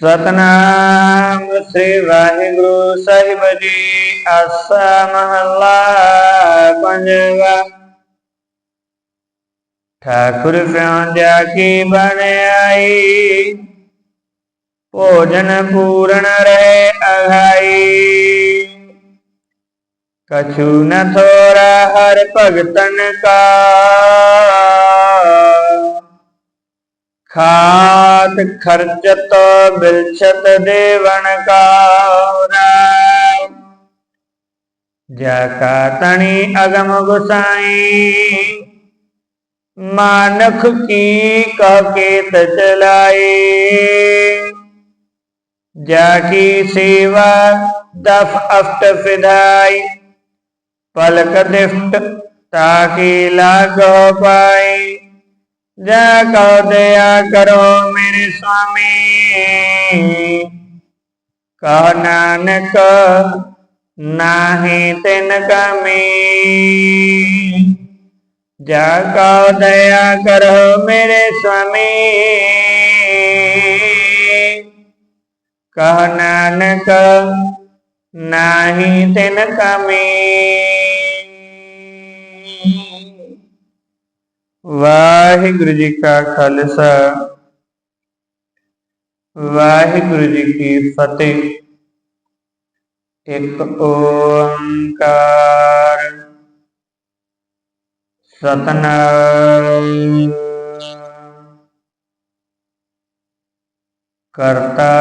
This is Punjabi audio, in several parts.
ਸਤਨਾਮ ਸ੍ਰੀ ਵਾਹਿਗੁਰੂ ਸਾਹਿਬ ਜੀ ਆਸਾ ਮਹੱਲਾ ਪੰਜਵਾ ਠਾਕੁਰ ਫਿਉ ਕੀ ਬਣ ਆਈ ਭੋਜਨ ਪੂਰਨ ਰਹਿ ਅਗਾਈ ਕਛੂ ਨ ਥੋਰਾ ਹਰ ਭਗਤਨ ਕਾ ਖਾਤ ਖਰਚਤ ਬਿਲਛਤ ਦੇਵਨ ਕਾ ਰਾਮ ਜਾ ਕਾ ਤਣੀ ਅਗਮ ਗੁਸਾਈ ਮਾਨਖ ਕੀ ਕਹ ਕੇਤ ਚਲਾਏ ਜਾ ਕੀ ਸੇਵਾ ਦਫ ਅਫਟ ਫਿਦਾਈ ਪਲਕ ਦਿਫਟ ਤਾਕੀ ਲਾਗੋ ਪਾਈ ਜਾ ਕਉ ਦਇਆ ਕਰੋ ਮੇਰੇ ਸੁਆਮੀ। ਕਹ ਨਾਨਕ, ਨਾਹੀ ਤਿਨ ਕਮੀ। ਜਾ ਕਉ ਦਇਆ ਕਰੋ ਮੇਰੇ ਸੁਆਮੀ। ਕਹ ਨਾਨਕ, ਨਾਹੀ ਤਿਨ ਕਮੀ। ਵਾਹਿਗੁਰੂ ਜੀ ਕਾ ਖਾਲਸਾ ਵਾਹਿਗੁਰੂ ਜੀ ਕੀ ਫਤਿਹ। ਇੱਕ ਓੰਕਾਰ ਸਤਨਾਮ ਕਰਤਾ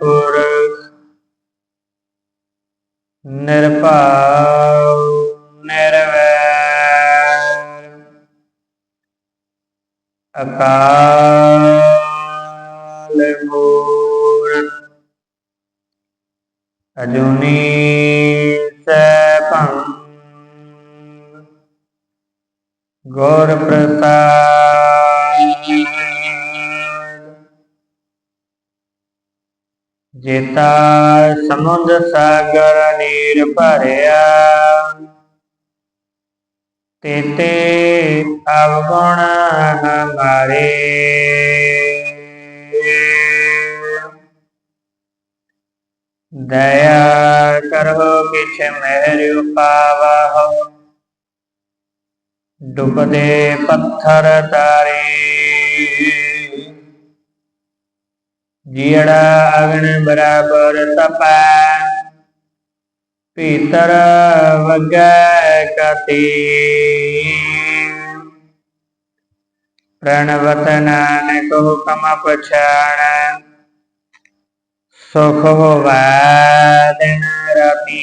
ਪੁਰਖ ਨਿਰਭਉ ਅਕਾਲ ਮੂਰਤ ਅਜੂਨੀ ਸੈਭੰ ਗੁਰ ਪ੍ਰਸਾਦ ਜੇਤਾ ਸਮੁੰਦ ਸਾਗਰ ਨੀਰ ਭਰਿਆ ਤੇਤੇ ਅਵਗੁਣ ਹਮਾਰੇ ਦਇਆ ਕਰੋ ਕਿਛ ਮਹਿਰ ਉਪਾਵਹੁ। ਡੁਬਦੇ ਪੱਥਰ ਤਾਰੇ। ਜੀੜਾ ਅਗਨ ਬਰਾਬਰ ਤਪੈ, ਭੀਤਰ ਵਗੈ ਕਤੀ। ਪ੍ਰਣਵਤ ਨਾਨਕ ਹੁਕਮ ਪਛਾਣ ਸੁਖ ਹੋਵੈ ਦਿਨ ਰਾਤੀ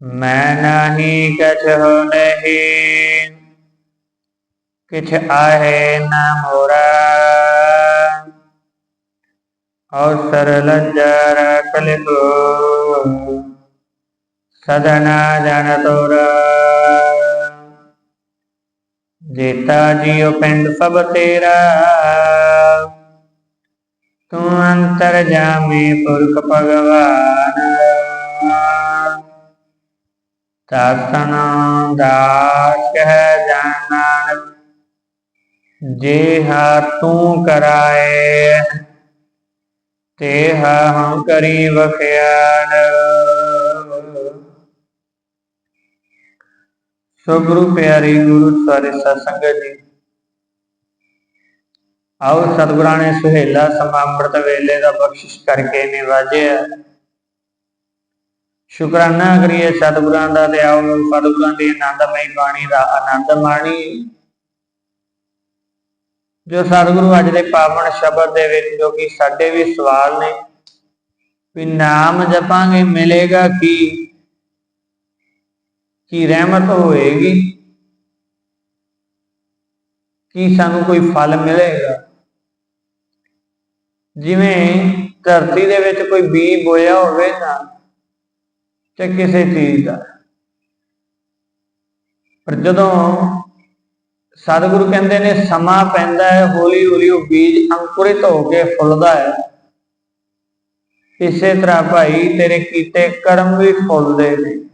ਮੈਂ ਨਾਹੀ ਕਛ ਹੋ ਨਹੀਂ ਕਿਛ ਆਹੇ ਨਾ ਮੋਰਾ ਅਵਸਰ ਲੰਜਰ ਕਲਿਤੋ ਸਦਨਾ ਜਨ ਤੋਰਾ ਜੇਤਾ ਜੀਉ ਪਿੰਡ ਸਭ ਤੇਰਾ। ਤੂੰ ਅੰਤਰ ਜਾਮੇ ਪੁਰਖ ਭਗਵਾਨ। ਤਾਤਨ ਦਾਸ ਕਹਿ ਜਾਨਨ ਜੇ ਹਾ ਤੂੰ ਕਰਾਏ, ਤੇ ਹਮ ਕਰੀ ਵਖਿਆਨ ਸੋ ਗੁਰੂ ਪਿਆਰੀ, ਗੁਰੂ ਸਾਰੇ ਸਤਸੰਗਤ ਜੀ। ਆਓ ਸਤਿਗੁਰਾਂ ਨੇ ਸੁਹੇਲਾ ਸਮਾਂ ਅੰਮ੍ਰਿਤ ਵੇਲੇ ਦਾ ਬਖਸ਼ਿਸ਼ ਕਰਕੇ ਨਿਵਾਜਿਆ। ਸ਼ੁਕਰਾਨਾ ਕਰੀਏ ਸਤਿਗੁਰਾਂ ਦਾ ਤੇ ਆਓ ਸਤਿਗੁਰਾਂ ਦੀ ਆਨੰਦਮਈ ਬਾਣੀ ਦਾ ਆਨੰਦ ਮਾਣੀ। ਜੋ ਸਤਿਗੁਰੂ ਅੱਜ ਦੇ ਪਾਵਨ ਸ਼ਬਦ ਦੇ ਵਿੱਚ, ਜੋ ਕਿ ਸਾਡੇ ਵੀ ਸਵਾਲ ਨੇ, ਵੀ ਨਾਮ ਜਪਾਂਗੇ, ਮਿਲੇਗਾ ਕੀ? ਕੀ ਰਹਿਮਤ ਹੋਏਗੀ? ਕੀ ਸਾਨੂੰ ਕੋਈ ਫਲ ਮਿਲੇਗਾ? ਜਿਵੇਂ ਧਰਤੀ ਦੇ ਵਿੱਚ ਕੋਈ ਬੀਜ ਬੋਇਆ ਹੋਵੇ ਨਾ, ਤੇ ਕਿਸੇ ਚੀਜ਼ ਦਾ। ਪਰ ਜਦੋਂ ਸਤਿਗੁਰੂ ਕਹਿੰਦੇ ਨੇ, ਸਮਾਂ ਪੈਂਦਾ ਹੈ ਹੌਲੀ ਹੌਲੀ ਉਹ ਬੀਜ ਅੰਕੁਰਿਤ ਹੋ ਕੇ ਫੁੱਲਦਾ ਹੈ। ਇਸੇ ਤਰ੍ਹਾਂ ਭਾਈ, ਤੇਰੇ ਕੀਤੇ ਕਰਮ ਵੀ ਫੁੱਲਦੇ ਨੇ।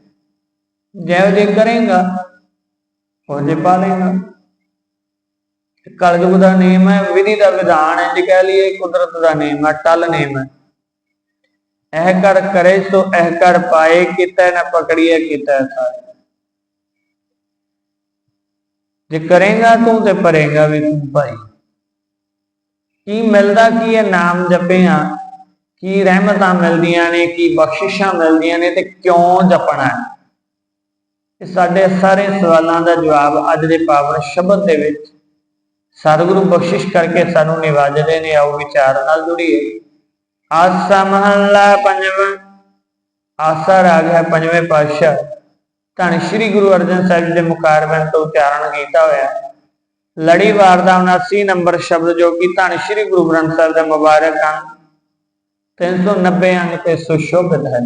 ਜਿਹੋ ਜੇ ਕਰੇਗਾ, ਉਹ ਜੇ ਪਾਲੇਗਾ। ਕਲਯੁਗ ਦਾ ਨੇਮ ਹੈ, ਵਿਧੀ ਦਾ ਵਿਧਾਨ ਹੈ, ਜੇ ਕਹਿ ਲਈਏ ਕੁਦਰਤ ਦਾ ਨੇਮ ਹੈ, ਟਲ ਨੇਮ ਹੈ। ਇਹ ਕਰ ਕਰੇ ਸੋ ਇਹ ਕਰ ਪਾਏ, ਕਿਤੇ ਨਾ ਪਕੜੀਏ, ਕਿਤੇ ਸਾਰੇ ਜੇ ਕਰੇਗਾ ਤੂੰ ਤੇ ਪਰੇਗਾ ਵੀ ਤੂੰ ਭਾਈ। ਕੀ ਮਿਲਦਾ, ਕੀ ਹੈ ਨਾਮ ਜਪਿਆ? ਕੀ ਰਹਿਮਤਾਂ ਮਿਲਦੀਆਂ ਨੇ, ਕੀ ਬਖਸ਼ਿਸ਼ਾਂ ਮਿਲਦੀਆਂ ਨੇ ਤੇ ਕਿਉਂ ਜਪਣਾ ਹੈ? ਇਹ ਸਾਡੇ ਸਾਰੇ ਸਵਾਲਾਂ ਦਾ ਜਵਾਬ ਅੱਜ ਦੇ ਪਾਵਨ ਸ਼ਬਦ ਦੇ ਵਿੱਚ ਸਤਿਗੁਰੂ ਬਖਸ਼ਿਸ਼ ਕਰਕੇ ਸਾਨੂੰ ਨਿਵਾਜਦੇ ਨੇ, ਆਓ ਵਿਚਾਰ ਨਾਲ ਜੁੜੀਏ। ਆਸਾ ਮਹੱਲਾ ਪੰਜਵਾਂ, ਆਸਾ ਰਾਗ ਹੈ ਪੰਜਵੇਂ ਪਾਤਸ਼ਾਹ। ਧੰਨ ਸ਼੍ਰੀ ਗੁਰੂ ਅਰਜਨ ਸਾਹਿਬ ਜੀ ਦੇ ਮੁਖਾਰਬੰਦ ਤੋਂ ਉਚਾਰਨ ਕੀਤਾ ਹੋਇਆ ਲੜੀਵਾਰ ਦਾ 79 ਨੰਬਰ ਸ਼ਬਦ ਜੋ ਕਿ ਧੰਨ ਸ਼੍ਰੀ ਗੁਰੂ ਗ੍ਰੰਥ ਸਾਹਿਬ ਦੇ ਮੁਬਾਰਕ ਅੰਗ 390 ਅੰਗ ਤੇ ਸੁਸ਼ੋਭਿਤ ਹੈ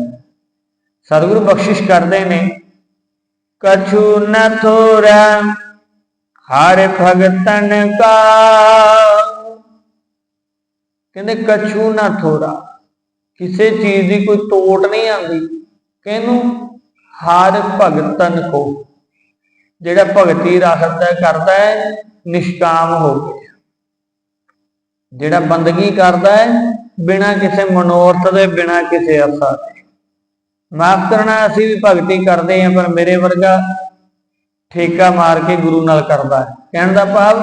ਸਤਿਗੁਰੂ ਬਖਸ਼ਿਸ਼ ਕਰਦੇ ਨੇ ਕਛੂ ਨ ਥੋਰਾ ਹਰ ਭਗਤਨ ਕਾ ਕਹਿੰਦੇ ਕਛੂ ਨਾ ਥੋੜਾ ਕਿਸੇ ਚੀਜ਼ ਦੀ ਕੋਈ ਤੋੜ ਨਹੀਂ ਆਉਂਦੀ ਕਿਹਨੂੰ ਹਰ ਭਗਤਨ ਕੋ ਜਿਹੜਾ ਭਗਤੀ ਰੱਖਦਾ ਕਰਦਾ ਹੈ ਨਿਸ਼ਕਾਮ ਹੋ ਗਿਆ ਜਿਹੜਾ ਬੰਦਗੀ ਕਰਦਾ ਹੈ ਬਿਨਾ ਕਿਸੇ ਮਨੋਰਥ ਦੇ ਬਿਨਾਂ ਕਿਸੇ ਆਸਾ ਦੇ ਮਾਫ ਕਰਨਾ, ਅਸੀਂ ਵੀ ਭਗਤੀ ਕਰਦੇ ਹਾਂ, ਪਰ ਮੇਰੇ ਵਰਗਾ ਠੇਕਾ ਮਾਰ ਕੇ ਗੁਰੂ ਨਾਲ ਕਰਦਾ ਕਹਿਣ ਦਾ ਭਾਵ,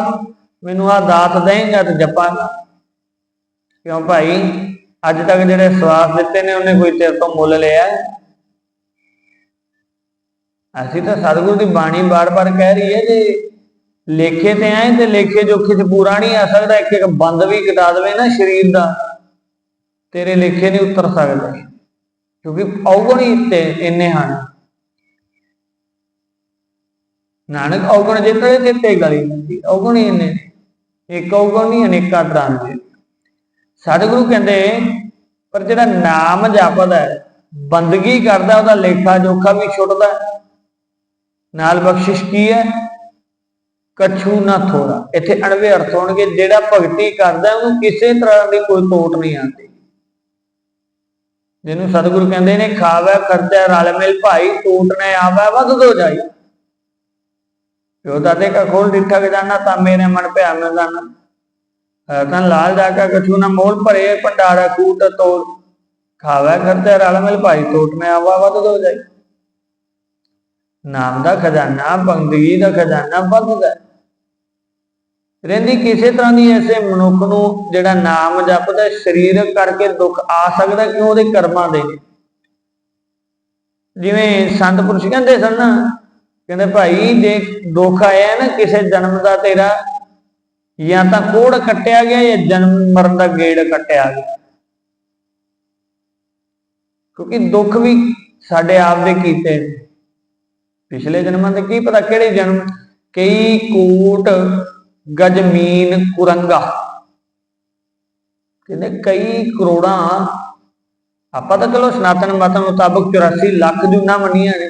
ਮੈਨੂੰ ਆ ਦਾਤ ਦੇਂਗਾ ਤੇ ਜਪਾਂਗਾ ਕਿਉਂ ਭਾਈ? ਅੱਜ ਤੱਕ ਜਿਹੜੇ ਸਵਾਸ ਦਿੱਤੇ ਨੇ, ਉਹਨੇ ਕੋਈ ਤੇਰੇ ਤੋਂ ਮੁੱਲ ਲਿਆ ਅਸੀਂ ਤਾਂ ਸਤਿਗੁਰੂ ਦੀ ਬਾਣੀ ਬਾਰ-ਬਾਰ ਕਹਿ ਰਹੀ ਹੈ, ਜੇ ਲੇਖੇ ਤੇ ਆਏ, ਤੇ ਲੇਖੇ ਜੋਖੇ ਚ ਪੂਰਾ ਨਹੀਂ ਆ ਸਕਦਾ। ਇੱਕ ਇੱਕ ਬੰਦ ਵੀ ਕਟਾ ਦੇਵੇ ਨਾ ਸਰੀਰ ਦਾ। ਤੇਰੇ ਲੇਖੇ ਨਹੀਂ ਉਤਰ ਸਕਦੇ। ਕਿਉਂਕਿ ਔਗਣੀ ਤੇ ਇੰਨੇ ਹਨ। ਨਾਨਕ ਔਗਣ ਜਿੱਤੇ ਜਿੱਤੇ ਗਲੀ ਨਹੀਂ ਹੀ ਇੰਨੇ ਇੱਕ ਔਗਣ ਨਹੀਂ, ਅਨੇਕਾਂ ਤਰ੍ਹਾਂ ਦੇ ਸਤਿਗੁਰੂ ਕਹਿੰਦੇ, ਪਰ ਜਿਹੜਾ ਨਾਮ ਜਪਦਾ ਹੈ, ਬੰਦਗੀ ਕਰਦਾ, ਉਹਦਾ ਲੇਖਾ ਜੋਖਾ ਵੀ ਛੁੱਟਦਾ ਨਾਲ ਬਖਸ਼ਿਸ਼ ਕੀ ਹੈ? ਕਛੂ ਨਾ ਥੋੜਾ ਇੱਥੇ ਅਣਵੇ ਅਰਥ ਹੋਣਗੇ, ਜਿਹੜਾ ਭਗਤੀ ਕਰਦਾ ਉਹਨੂੰ ਕਿਸੇ ਤਰ੍ਹਾਂ ਦੀ ਕੋਈ ਤੋਟ ਨਹੀਂ ਆਉਂਦੀ। ਜਿਹਨੂੰ ਸਤਿਗੁਰੂ ਕਹਿੰਦੇ ਨੇ, ਖਾਵੇ ਖਰਚਾ ਰਲ ਮਿਲ ਭਾਈ, ਟੂਟ ਨੇ ਆਵੇ, ਵੱਧ ਦੋ ਜਾਈ। ਜੋ ਦਾਦੇ ਕਾ ਖੋਲ ਦਿੱਠਾ ਕੇ ਤਾਂ ਮੇਰੇ ਮਨ ਪਿਆ ਮੈਂ ਤਾਂ ਲਾਲ ਜਾ ਕੇ ਕਛੂ ਨਾ ਮੋਲ ਭਰੇ, ਭੰਡਾਰਾ ਕੂਟ ਤੋਲ। ਖਾਵੇ ਖਰਚਾ ਰਲ ਮਿਲ ਭਾਈ, ਟੂਟ ਨੇ ਆਵਾ, ਵੱਧ ਦੋ ਜਾਈ। ਨਾਮ ਦਾ ਖਜ਼ਾਨਾ ਬੰਦਗੀ ਦਾ ਖਜ਼ਾਨਾ ਵੱਧਦਾ ਰਹਿੰਦੀ ਕਿਸੇ ਤਰ੍ਹਾਂ ਦੀ ਐਸੇ ਮਨੁੱਖ ਨੂੰ ਜਿਹੜਾ ਨਾਮ ਜਪਦਾ ਸਰੀਰਕ ਕਰਕੇ ਦੁੱਖ ਆ ਸਕਦਾ ਕਿਉਂ? ਉਹਦੇ ਕਰਮਾਂ ਦੇ। ਜਿਵੇਂ ਸੰਤ ਪੁਰਸ਼ ਕਹਿੰਦੇ ਸਨ ਕਹਿੰਦੇ ਭਾਈ, ਜੇ ਦੁੱਖ ਆਇਆ ਨਾ ਕਿਸੇ ਜਨਮ ਦਾ ਤੇਰਾ, ਜਾਂ ਤਾਂ ਕੋੜ ਕੱਟਿਆ ਗਿਆ ਜਾਂ ਜਨਮ ਮਰਨ ਦਾ ਗੇੜ ਕੱਟਿਆ ਗਿਆ। ਕਿਉਂਕਿ ਦੁੱਖ ਵੀ ਸਾਡੇ ਆਪ ਦੇ ਕੀਤੇ ਪਿਛਲੇ ਜਨਮਾਂ ਦੇ ਕੀ ਪਤਾ ਕਿਹੜੇ ਜਨਮ, ਕਈ ਕੋਟ ਗਜਮੀਨ ਕੁਰੰਗਾ। ਕਹਿੰਦੇ ਕਈ ਕਰੋੜਾਂ, ਆਪਾਂ ਤਾਂ ਚਲੋ ਸਨਾਤਨ ਮਤ ਮੁਤਾਬਕ 84 ਲੱਖ ਜੁਨਾ ਮੰਨੀਆਂ ਨੇ,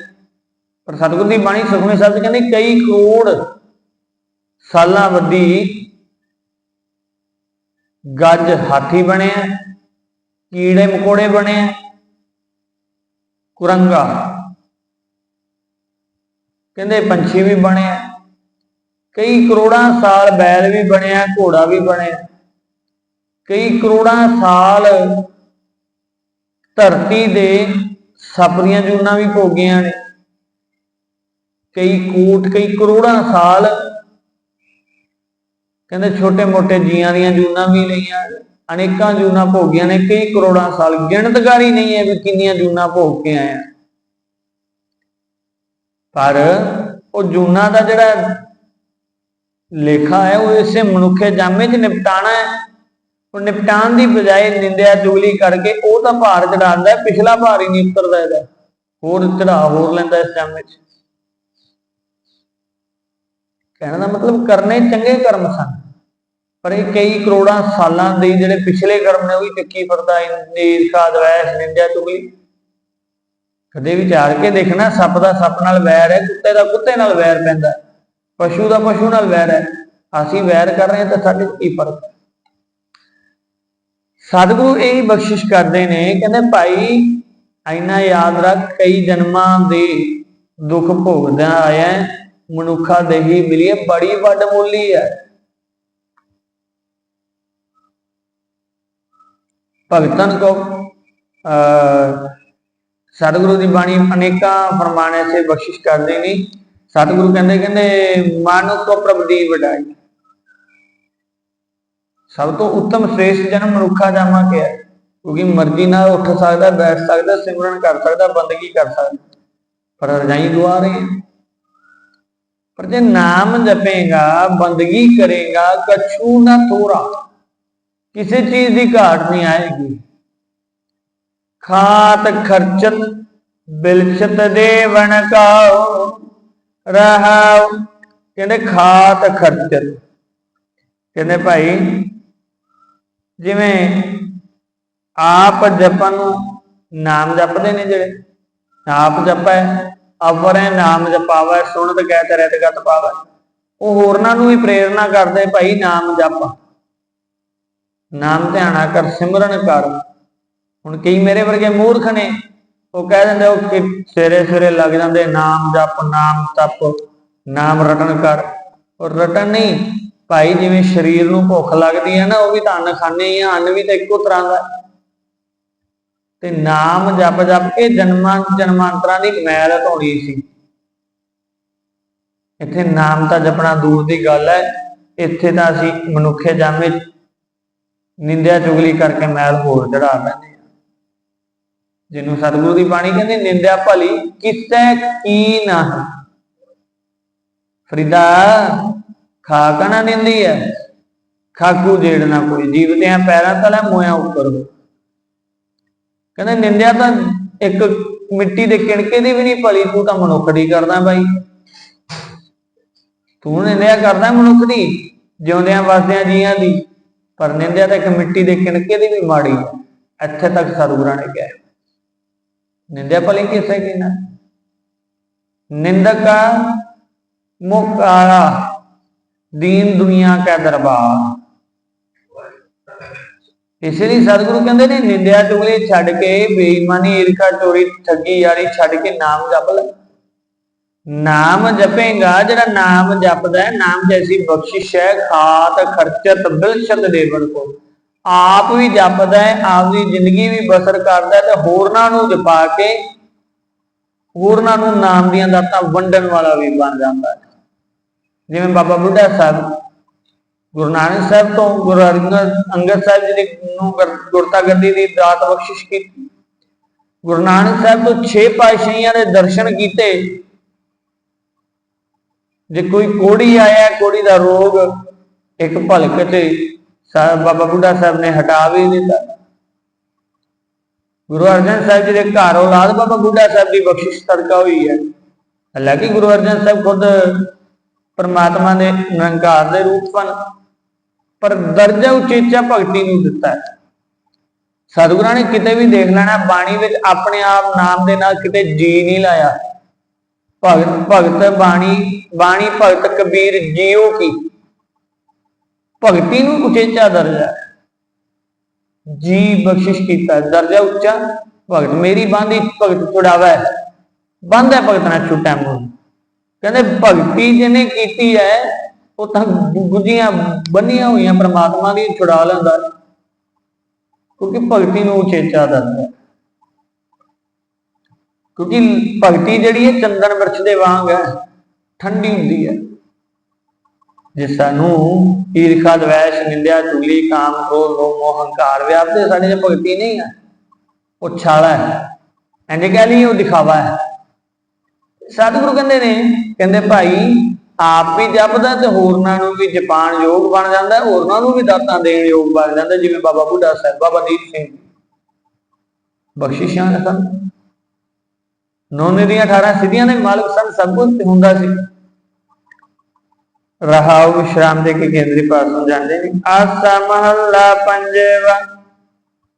ਪਰ ਸਤਿਗੁਰ ਦੀ ਬਾਣੀ ਸੁਖਮਨੀ ਸਾਹਿਬ 'ਚ ਕਹਿੰਦੇ ਕਈ ਕਰੋੜ ਸਾਲਾਂ ਵੱਡੀ ਗੱਜ ਹਾਥੀ ਬਣਿਆ ਕੀੜੇ ਮਕੋੜੇ ਬਣੇ ਕੁਰੰਗਾ। ਕਹਿੰਦੇ ਪੰਛੀ ਵੀ ਬਣਿਆ ਕਈ ਕਰੋੜਾਂ ਸਾਲ ਬੈਲ ਵੀ ਬਣਿਆ, ਘੋੜਾ ਵੀ ਬਣਿਆ। ਕਈ ਕਰੋੜਾਂ ਸਾਲ ਧਰਤੀ ਦੇ ਸੱਪ ਦੀਆਂ ਜੂਨਾਂ ਵੀ ਭੋਗੀਆਂ ਨੇ। ਕਈ ਕੋਟ, ਕਈ ਕਰੋੜਾਂ ਸਾਲ ਕਹਿੰਦੇ ਛੋਟੇ ਮੋਟੇ ਜੀਆਂ ਦੀਆਂ ਜੂਨਾਂ ਵੀ ਲਈਆਂ, ਅਨੇਕਾਂ ਜੂਨਾਂ ਭੋਗੀਆਂ ਨੇ। ਕਈ ਕਰੋੜਾਂ ਸਾਲ ਗਿਣਤਕਾਰੀ ਨਹੀਂ ਹੈ ਵੀ ਕਿੰਨੀਆਂ ਜੂਨਾਂ ਭੋਗ ਕੇ ਆਇਆ ਪਰ ਉਹ ਜੂਨਾਂ ਦਾ ਜਿਹੜਾ ਲੇਖਾ ਹੈ, ਉਹ ਇਸੇ ਮਨੁੱਖੇ ਜਾਮੇ 'ਚ ਨਿਪਟਾਣਾ ਹੈ। ਉਹ ਨਿਪਟਾਣ ਦੀ ਬਜਾਏ ਨਿੰਦਿਆ ਚੁਗਲੀ ਕਰਕੇ ਉਹ ਤਾਂ ਭਾਰ ਚੜਾਉਂਦਾ ਹੈ, ਪਿਛਲਾ ਭਾਰ ਹੀ ਨਹੀਂ ਉਤਰਦਾ ਇਹਦਾ। ਹੋਰ ਚੜਾ, ਹੋਰ ਲੈਂਦਾ ਇਸ ਜਾਮੇ 'ਚ। ਕਹਿਣ ਦਾ ਮਤਲਬ ਕਰਨੇ ਚੰਗੇ ਕਰਮ ਸਨ, ਪਰ ਇਹ ਕਈ ਕਰੋੜਾਂ ਸਾਲਾਂ ਦੇ ਜਿਹੜੇ ਪਿਛਲੇ ਕਰਮ ਨੇ, ਉਹ ਵੀ ਚੱਕੀ ਫਿਰਦਾ ਨੀਰ ਖਾਦ ਵੈਸ, ਨਿੰਦਿਆ ਚੁਗਲੀ ਕਦੇ ਵਿਚਾਰ ਕੇ ਦੇਖਣਾ, ਸੱਪ ਦਾ ਸੱਪ ਨਾਲ ਵੈਰ ਹੈ, ਕੁੱਤੇ ਦਾ ਕੁੱਤੇ ਨਾਲ ਵੈਰ ਪੈਂਦਾ ਪਸ਼ੂ ਦਾ ਪਸ਼ੂ ਨਾਲ ਵੈਰ ਹੈ। ਅਸੀਂ ਵੈਰ ਕਰ ਰਹੇ ਹਾਂ ਤਾਂ ਸਾਡੇ ਕੀ ਫ਼ਰਕ ਸਤਿਗੁਰੂ ਇਹ ਬਖਸ਼ਿਸ਼ ਕਰਦੇ ਨੇ, ਕਹਿੰਦੇ ਭਾਈ ਐਨਾ ਯਾਦ ਰੱਖ, ਕਈ ਜਨਮਾਂ ਦੇ ਦੁੱਖ ਭੋਗਦਾ ਆਇਆ ਮਨੁੱਖਾ ਦੇਹੀ ਮਿਲੀ ਬੜੀ ਵੱਡ ਮੋਲੀ ਹੈ। ਭਗਤਨ ਕੋ ਸਤਿਗੁਰੂ ਦੀ ਬਾਣੀ ਅਨੇਕਾਂ ਫਰਮਾਨੇ ਸੇ ਬਖਸ਼ਿਸ਼ ਕਰਦੇ ਨੇ। ਸਤਿਗੁਰੂ ਕਹਿੰਦੇ ਕਹਿੰਦੇ, ਮਨ ਕੋ ਪ੍ਰਭ ਦੀ ਵਡਾਈ ਸਭ ਤੋਂ ਉੱਤਮ ਸ੍ਰੇਸ਼ਟ ਜਨਮ ਮਨੁੱਖਾ ਜਾਮਾ ਕੇ ਕਿਉਂਕਿ ਮਰਜ਼ੀ ਨਾਲ ਉੱਠ ਸਕਦਾ, ਬੈਠ ਸਕਦਾ, ਸਿਮਰਨ ਕਰ ਸਕਦਾ, ਬੰਦਗੀ ਕਰ ਸਕਦਾ। ਪਰ ਰਜਾਈ ਦੁਆ ਰਹੀ ਪਰ ਜੇ ਨਾਮ ਜਪੇਗਾ, ਬੰਦਗੀ ਕਰੇਗਾ, ਕਛੂ ਨਾ ਥੋੜਾ ਕਿਸੇ ਚੀਜ਼ ਦੀ ਘਾਟ ਨਹੀਂ ਆਏਗੀ। ਖਾਤ ਖਰਚਤ ਬਿਲਚਤ ਦੇਵਨ ਕਾਉ ਰਹਾਉ। ਕਹਿੰਦੇ ਖਾਤ ਖਰਚਤ। ਕਹਿੰਦੇ ਭਾਈ, ਜਿਵੇਂ ਆਪ ਜਪਨ ਨਾਮ ਜਪਦੇ ਨੇ ਜਿਹੜੇ, ਆਪ ਜਪੈ, ਅਵਰੇ ਨਾਮ ਜਪਾਵੈ, ਸੁਣਤ ਕਹਿ ਤੇ ਰਹਿਤ ਗਤ ਪਾਵੈ। ਉਹ ਹੋਰਨਾਂ ਨੂੰ ਵੀ ਪ੍ਰੇਰਣਾ ਕਰਦੇ ਭਾਈ ਨਾਮ ਜਪ। ਨਾਮ ਧਿਆਨਾ ਕਰ ਸਿਮਰਨ ਕਰ। ਹੁਣ ਕਈ ਮੇਰੇ ਵਰਗੇ ਮੂਰਖ ਨੇ ਉਹ ਕਹਿ ਦਿੰਦੇ ਉਹ ਕਿ ਸਵੇਰੇ ਸਵੇਰੇ ਲੱਗ ਜਾਂਦੇ, ਨਾਮ ਜਪ, ਨਾਮ ਤਪ, ਨਾਮ ਰਟਨ ਕਰ। ਔਰ ਰਟਨ ਨਹੀਂ, ਭਾਈ ਜਿਵੇਂ ਸਰੀਰ ਨੂੰ ਭੁੱਖ ਲੱਗਦੀ ਹੈ ਨਾ, ਉਹ ਵੀ ਤਾਂ ਅੰਨ ਖਾਣੇ ਹੀ ਆ, ਅੰਨ ਵੀ ਤਾਂ ਇੱਕੋ ਤਰ੍ਹਾਂ ਦਾ। ਤੇ ਨਾਮ ਜਪ ਜਪ ਕੇ ਜਨਮਾਂ ਜਨਮਾਂਤਰਾਂ ਦੀ ਮੈਲ ਧੋਣੀ ਸੀ। ਇੱਥੇ ਨਾਮ ਤਾਂ ਜਪਣਾ ਦੂਰ ਦੀ ਗੱਲ ਹੈ। ਇੱਥੇ ਤਾਂ ਅਸੀਂ ਮਨੁੱਖੇ ਜਾਮੇ ਨਿੰਦਿਆ ਚੁਗਲੀ ਕਰਕੇ ਮੈਲ ਹੋਰ ਚੜਾ ਲੈਂਦੇ ਜਿਹਨੂੰ ਸਤਿਗੁਰੂ ਦੀ ਬਾਣੀ ਕਹਿੰਦੀ, ਨਿੰਦਿਆ ਭਲੀ ਕਿਸੈ ਕੀ ਨਾ ਫਰੀਦਾ ਖਾਕਾ ਨਾ ਨਿੰਦੀ ਹੈ ਖਾਕੂ ਜੇੜਨਾ ਕੋਈ ਜੀਵਦਿਆਂ ਪੈਰਾਂ ਤਲੇ ਮੋਇਆ ਉੱਪਰ। ਹੋ ਨਿੰਦਿਆ ਤਾਂ ਇੱਕ ਮਿੱਟੀ ਦੇ ਕਿਣਕੇ ਦੀ ਵੀ ਨਹੀਂ ਭਲੀ, ਤੂੰ ਤਾਂ ਮਨੁੱਖ ਦੀ ਕਰਦਾ ਬਾਈ। ਤੂੰ ਨਿੰਦਿਆ ਕਰਦਾ ਮਨੁੱਖ ਦੀ, ਜਿਉਂਦਿਆਂ ਵਸਦਿਆਂ ਜੀਆਂ ਦੀ। ਪਰ ਨਿੰਦਿਆ ਤਾਂ ਇੱਕ ਮਿੱਟੀ ਦੇ ਕਿਣਕੇ ਦੀ ਵੀ ਮਾੜੀ ਇੱਥੇ ਤੱਕ ਸਤਿਗੁਰਾਂ ਨੇ ਕਿਹਾ। ਨਿੰਦਿਆ ਭਲੀ ਕਿਸੇ ਕੀ ਨਾ ਨਿੰਦਕਾ ਮੁਕਾਰਾ ਦੀਨ ਦੁਨੀਆ ਕਾ ਲਈ ਸਤਿਗੁਰੂ ਕਹਿੰਦੇ ਨੇ ਨਿੰਦਿਆ ਚੁਗਲੀ ਛੱਡ ਕੇ ਬੇਈਮਾਨੀ ਈਰਖਾ ਚੋਰੀ ਠੱਗੀ ਯਾਰੀ ਛੱਡ ਕੇ ਨਾਮ ਜਪ ਲੈ ਨਾਮ ਜਪੇਗਾ ਜਿਹੜਾ ਨਾਮ ਜਪਦਾ ਹੈ ਨਾਮ ਜੈਸੀ ਬਖਸ਼ਿਸ਼ ਹੈ ਖਾਤ ਖਰਚਤ ਬਿਲਸ਼ਤ ਦੇਵਨ ਕੋ ਆਪ ਵੀ ਜਪਦਾ ਹੈ ਆਪ ਦੀ ਜ਼ਿੰਦਗੀ ਵੀ ਬਸਰ ਕਰਦਾ ਤੇ ਹੋਰਨਾਂ ਨੂੰ ਜਪਾ ਕੇ ਹੋਰਨਾਂ ਨੂੰ ਨਾਮ ਦੀਆਂ ਦਾਤਾਂ ਵੰਡਣ ਵਾਲਾ ਵੀ ਬਣ ਜਾਂਦਾ ਹੈ। ਜਿਵੇਂ ਬਾਬਾ ਬੁੱਢਾ ਸਾਹਿਬ, ਗੁਰੂ ਨਾਨਕ ਸਾਹਿਬ ਤੋਂ ਗੁਰੂ ਅੰਗਦ ਸਾਹਿਬ ਜੀ ਦੀ ਨੂੰ ਗੁਰਤਾ ਗੱਦੀ ਦੀ ਦਾਤ ਬਖਸ਼ਿਸ਼ ਕੀਤੀ। ਗੁਰੂ ਨਾਨਕ ਸਾਹਿਬ ਤੋਂ 6 ਪਾਤਸ਼ਾਹੀਆਂ ਦੇ ਦਰਸ਼ਨ ਕੀਤੇ। ਜੇ ਕੋਈ ਕੋੜੀ ਆਇਆ, ਕੋੜੀ ਦਾ ਰੋਗ ਇੱਕ ਭਲਕ ਤੇ ਸਾਹਿਬ, ਬਾਬਾ ਬੁੱਢਾ ਸਾਹਿਬ ਨੇ ਹਟਾ ਵੀ ਦਿੱਤਾ। ਗੁਰੂ ਅਰਜਨ ਸਾਹਿਬ ਜੀ ਦੇ ਘਰ ਔਲਾਦ ਬਾਬਾ ਬੁੱਢਾ ਸਾਹਿਬ ਦੀ ਬਖਸ਼ਿਸ਼ ਸਦਕਾ ਹੋਈ ਹੈ। ਹਾਲਾਂਕਿ ਗੁਰੂ ਅਰਜਨ ਸਾਹਿਬ ਖੁਦ ਪਰਮਾਤਮਾ ਦੇ ਨਿਰੰਕਾਰ ਦੇ ਰੂਪ ਹਨ ਪਰ ਦਰਜਾ ਉਚੇਚਾ ਭਗਤੀ ਨੂੰ ਦਿੱਤਾ ਹੈ। ਸਤਿਗੁਰਾਂ ਨੇ ਕਿਤੇ ਵੀ ਦੇਖ ਲੈਣਾ, ਬਾਣੀ ਵਿੱਚ ਆਪਣੇ ਆਪ ਨਾਮ ਦੇ ਨਾਲ ਕਿਤੇ ਜੀ ਨਹੀਂ ਲਾਇਆ। ਭਗਤ ਭਗਤ ਬਾਣੀ ਬਾਣੀ ਭਗਤ ਕਬੀਰ ਜੀਓ ਕੀ? ਭਗਤੀ ਨੂੰ ਉਚੇਚਾ ਦਰਜਾ। ਹੈ ਜੀ ਬਖਸ਼ਿਸ਼ ਕੀਤਾ ਹੈ, ਦਰਜਾ ਉੱਚਾ। ਭਗਤ ਮੇਰੀ ਬਾਂਧੀ ਭਗਤ ਛੁਡਾਵਾ। ਹੈ ਬੰਦ ਹੈ ਭਗਤ ਨਾਲ ਛੁੱਟਾ ਮੂੰਹ। ਕਹਿੰਦੇ ਭਗਤੀ ਜਿਹਨੇ ਕੀਤੀ ਹੈ ਉਹ ਤਾਂ ਗੁੱਜੀਆਂ ਬੰਨੀਆਂ ਹੋਈਆਂ ਪ੍ਰਮਾਤਮਾ ਦੀ ਛੁਡਾ ਲੈਂਦਾ। ਕਿਉਂਕਿ ਭਗਤੀ ਨੂੰ ਉਚੇਚਾ ਦਿੰਦਾ ਹੈ। ਕਿਉਂਕਿ ਭਗਤੀ ਜਿਹੜੀ ਹੈ ਚੰਦਨ ਬਿਰਛ ਦੇ ਵਾਂਗ ਹੈ ਠੰਡੀ ਹੁੰਦੀ ਹੈ। ਜੇ ਸਾਨੂੰ ਈਰਖਾ, ਦਵੈਸ਼, ਨਿੰਦਿਆ, ਚੁਗਲੀ, ਕਾਮ, ਕ੍ਰੋਧ, ਲੋਭ, ਮੋਹ, ਹੰਕਾਰ ਵਿਆਪਦੇ ਸਾਡੇ ਚ ਭਗਤੀ ਨਹੀਂ ਹੈ। ਉਹ ਛਾਲਾ ਹੈ। ਐਂਦੇ ਕਹਿ ਲਈ ਉਹ ਦਿਖਾਵਾ ਹੈ। ਸਤਿਗੁਰੂ ਕਹਿੰਦੇ ਨੇ, ਕਹਿੰਦੇ ਭਾਈ, ਆਪ ਵੀ ਜਪਦਾ ਤੇ ਹੋਰਨਾਂ ਨੂੰ ਵੀ ਜਪਾਨ ਯੋਗ ਬਣ ਜਾਂਦਾ, ਹੋਰਨਾਂ ਨੂੰ ਵੀ ਦਾਤਾਂ ਦੇਣ ਯੋਗ ਬਣ ਜਾਂਦਾ, ਜਿਵੇਂ ਬਾਬਾ ਬੁੱਢਾ ਸਾਹਿਬ, ਬਾਬਾ ਦੀਪ ਸਿੰਘ ਬਖਸ਼ਿਸ਼ਾਂ ਸਨ ਨੌਨੇ ਦੀਆਂ 18 ਸਿੱਧੀਆਂ ਦੇ ਮਾਲਕ ਸਨ ਸਭ ਕੁਝ ਹੁੰਦਾ ਸੀ। ਰਹਾਉ ਵਿਸ਼ਰਾਮ ਦੇ ਕੇ ਕੇਂਦਰੀ ਪਾਸ ਜਾਂਦੇ ਨੇ? ਆਸਾ ਮਹੱਲਾ ਪੰਜਵਾ।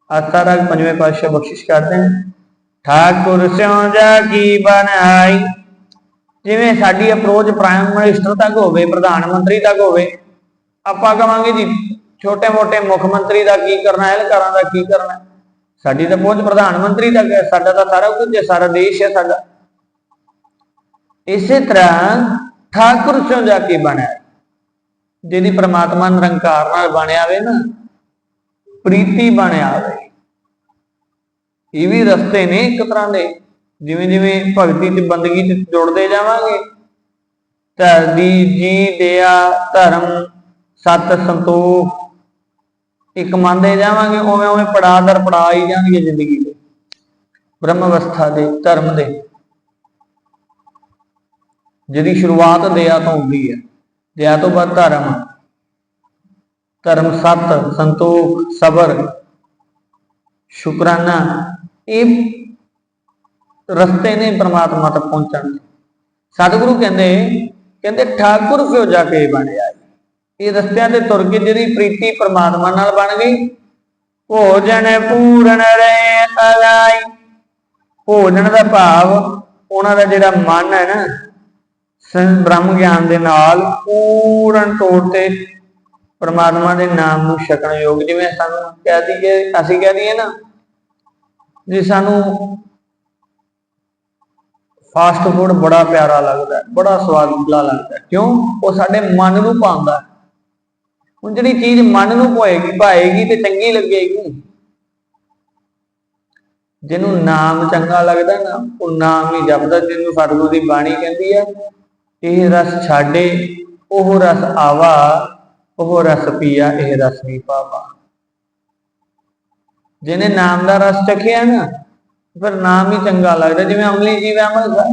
ਆਸਾ ਰਾਗ ਪੰਜਵੇਂ ਪਾਤਸ਼ਾਹ ਬਖਸ਼ਿਸ਼ ਕਰਦੇ ਨੇ। ਠਾਕੁਰ ਸਿਉ ਜਾ ਕੀ ਬਣਾਈ? ਜਿਵੇਂ ਸਾਡੀ ਅਪਰੋਚ ਪ੍ਰਾਈਮ ਮਿਨਿਸਟਰ ਤੱਕ ਹੋਵੇ, ਪ੍ਰਧਾਨ ਮੰਤਰੀ ਤੱਕ ਹੋਵੇ, ਆਪਾਂ ਕਵਾਂਗੇ ਜੀ ਛੋਟੇ ਮੋਟੇ ਮੁੱਖ ਮੰਤਰੀ ਦਾ ਕੀ ਕਰਨਾ ਹੈ ਅਧਿਕਾਰਾਂ ਦਾ ਕੀ ਕਰਨਾ? ਸਾਡੀ ਤਾਂ ਪਹੁੰਚ ਪ੍ਰਧਾਨ ਮੰਤਰੀ ਤੱਕ ਹੈ, ਸਾਡਾ ਤਾਂ ਸਾਰਾ ਕੁਝ ਹੈ, ਸਾਰਾ ਦੇਸ਼ ਹੈ ਸਾਡਾ। ਇਸੇ ਤਰ੍ਹਾਂ ਠਾਕੁਰ ਸਿਉ ਜਾ ਕੇ ਬਣਿਆ। ਜਿਹਦੀ ਪ੍ਰਮਾਤਮਾ ਨਿਰੰਕਾਰ ਨਾਲ ਬਣਿਆ ਵੇ ਨਾ, ਪ੍ਰੀਤੀ ਬਣਿਆ ਵੇ। ਇਹ ਵੀ ਰਸਤੇ ਨੇ ਇੱਕ ਤਰ੍ਹਾਂ ਦੇ। ਜਿਵੇਂ ਜਿਵੇਂ ਭਗਤੀ ਤੇ ਬੰਦਗੀ ਚ ਜੁੜਦੇ ਜਾਵਾਂਗੇ ਧਰਦੀ ਜੀ ਦਿਆ ਧਰਮ ਸਤ ਸੰਤੋਖ। ਇੱਕ ਮੰਨਦੇ ਜਾਵਾਂਗੇ, ਉਵੇਂ ਉਵੇਂ ਪੜਾ ਦਰ ਪੜਾ ਹੀ ਜਾਣਗੇ ਜ਼ਿੰਦਗੀ ਦੇ। ਬ੍ਰਹਮ ਅਵਸਥਾ ਦੇ, ਧਰਮ ਦੇ। ਜਿਹਦੀ ਸ਼ੁਰੂਆਤ ਦਇਆ ਤੋਂ ਹੁੰਦੀ ਹੈ, ਦਇਆ ਤੋਂ ਬਾਅਦ ਧਰਮ। ਧਰਮ ਸਤ, ਸੰਤੋਖ, ਸਬਰ, ਸ਼ੁਕਰਾਨਾ, ਇਹ ਰਸਤੇ ਨੇ ਪ੍ਰਮਾਤਮਾ ਤੱਕ ਪਹੁੰਚਣ ਦੇ। ਸਤਿਗੁਰੂ ਕਹਿੰਦੇ ਕਹਿੰਦੇ ਠਾਕੁਰ ਫਿਓ ਜਾ ਕੇ ਬਣਿਆ ਇਹ ਰਸਤਿਆਂ ਤੇ ਤੁਰ ਕੇ ਜਿਹੜੀ ਪ੍ਰੀਤੀ ਪ੍ਰਮਾਤਮਾ ਨਾਲ ਬਣ ਗਈ। ਭੋਜਨ ਪੂਰਨ ਰਹੇ ਅਲਾਈ। ਭੋਜਨ ਦਾ ਭਾਵ ਉਹਨਾਂ ਦਾ ਜਿਹੜਾ ਮਨ ਹੈ ਨਾ ਸੰ ਬ੍ਰਹਮ ਗਿਆਨ ਦੇ ਨਾਲ ਪੂਰਨ ਤੌਰ ਤੇ ਪਰਮਾਤਮਾ ਦੇ ਨਾਮ ਨੂੰ ਛਕਣ ਯੋਗ। ਜਿਵੇਂ ਸਾਨੂੰ ਕਹਿ ਦਈਏ, ਅਸੀਂ ਕਹਿ ਦਈਏ ਨਾ ਜੀ ਸਾਨੂੰ ਫਾਸਟ ਫੂਡ ਬੜਾ ਪਿਆਰਾ ਲੱਗਦਾ ਬੜਾ ਸਵਾਦਲਾ ਲੱਗਦਾ ਕਿਉਂ? ਉਹ ਸਾਡੇ ਮਨ ਨੂੰ ਪਾਉਂਦਾ ਹੈ। ਹੁਣ ਜਿਹੜੀ ਚੀਜ਼ ਮਨ ਨੂੰ ਭਾਏਗੀ ਭਾਏਗੀ ਤੇ ਚੰਗੀ ਲੱਗੇਗੀ। ਜਿਹਨੂੰ ਨਾਮ ਚੰਗਾ ਲੱਗਦਾ ਨਾ, ਉਹ ਨਾਮ ਹੀ ਜਪਦਾ, ਜਿਹਨੂੰ ਸਤਿਗੁਰੂ ਦੀ ਬਾਣੀ ਕਹਿੰਦੀ ਹੈ ਇਹ ਰਸ ਛਾੜੇ ਉਹ ਰਸ ਆਵਾ, ਉਹ ਰਸ ਪੀਆ, ਇਹ ਰਸ ਨਹੀਂ ਪਾਵਾ। ਜਿਹਨੇ ਨਾਮ ਦਾ ਰਸ ਚਖਿਆ ਨਾ, ਫਿਰ ਨਾਮ ਹੀ ਚੰਗਾ ਲੱਗਦਾ, ਜਿਵੇਂ ਅਮਲੀ ਜੀਵ ਅਮਲ ਖਾ